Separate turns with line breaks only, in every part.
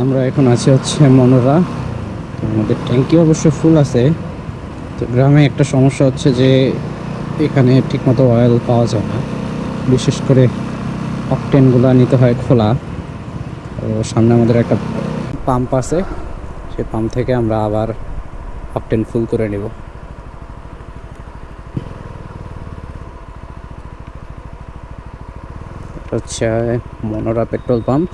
আমরা এখন আছি হচ্ছে মনোরা। তো আমাদের ট্যাঙ্কি অবশ্য ফুল আছে। তো গ্রামে একটা সমস্যা হচ্ছে যে এখানে ঠিকমতো অয়েল পাওয়া যায় না। বিশেষ করে অকটেনগুলো নিতে হয় খোলা। তো সামনে আমাদের একটা পাম্প আছে। সেই পাম্প থেকে আমরা আবার অকটেন ফুল করে নেব। হচ্ছে মনোরা পেট্রোল পাম্প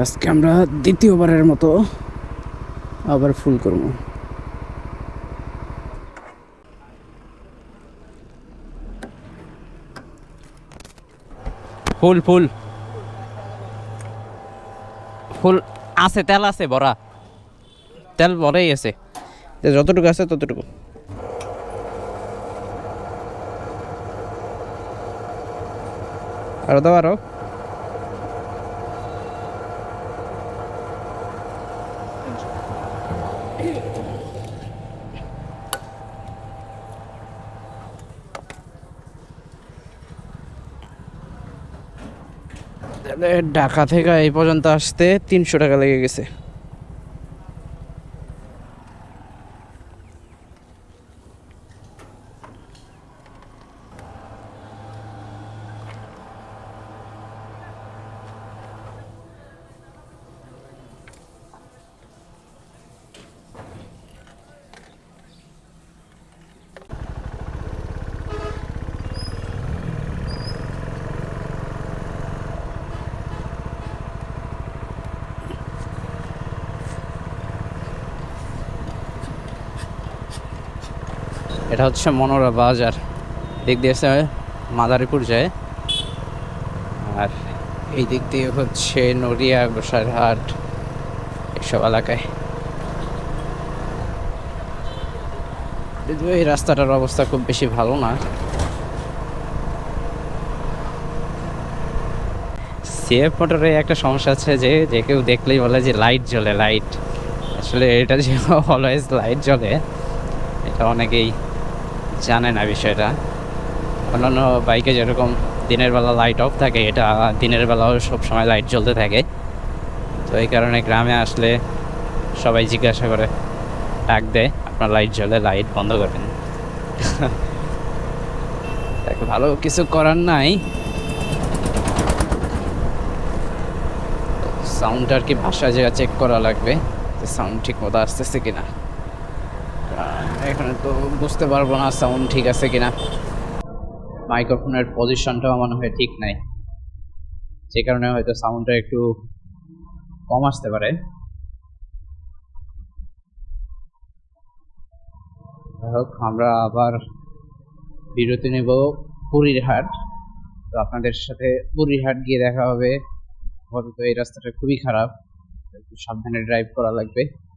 আজকে আমরা দ্বিতীয়বারের মতো আবার ফুল করব।
ফুল ফুল। ফুল আছে, তেল আছে ভরা তেল ভরাই আছে।
যতটুকু আছে ততটুকু। আরও দাও, আরও। ঢাকা থেকে এই পর্যন্ত আসতে তিনশো টাকা লেগে গেছে। এটা হচ্ছে মনোরা বাজার। দিক দিয়ে মাদারীপুর যায়। আর এই দিক দিয়ে হচ্ছে নড়িয়া গোসাইরহাট এসব এলাকায়। যদিও এই রাস্তাটার অবস্থা খুব বেশি ভালো না। সিএফ মোটরে একটা সমস্যা আছে যে যে কেউ দেখলেই বলে যে লাইট জ্বলে, লাইট। আসলে এটা যে অলওয়েজ লাইট জ্বলে, এটা অনেকেই জানে না বিষয়টা। অন্যান্য বাইকে যেরকম দিনের বেলা লাইট অফ থাকে, এটা দিনের বেলাও সব সময় লাইট জ্বলতে থাকে। তো এই কারণে গ্রামে আসলে সবাই জিজ্ঞাসা করে, ডাক দেয় আপনার লাইট জ্বলে লাইট বন্ধ করবেন। ভালো কিছু করার নাই। সাউন্ড আর কি ভাষা জায়গা চেক করা লাগবে সাউন্ড ঠিক মতো আসতেছে কিনা। এখানে তো বুঝতে পারব না সাউন্ড ঠিক আছে কিনা। মাইক্রোফোনের পজিশনটাও মনে হয় ঠিক নাই। যে কারণে হয়তো সাউন্ডটা একটু কম আসতে পারে। হোক, আমরা আবার বিরতি নেব পুরীর হাট তো আপনাদের সাথে পুরীর হাট গিয়ে দেখা হবে। আপাতত এই রাস্তাটা খুবই খারাপ। একটু সাবধানে ড্রাইভ করা লাগবে।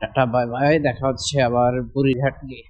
টাটা বাই বাই দেখা হচ্ছে আবার বুড়িঘাট গিয়ে।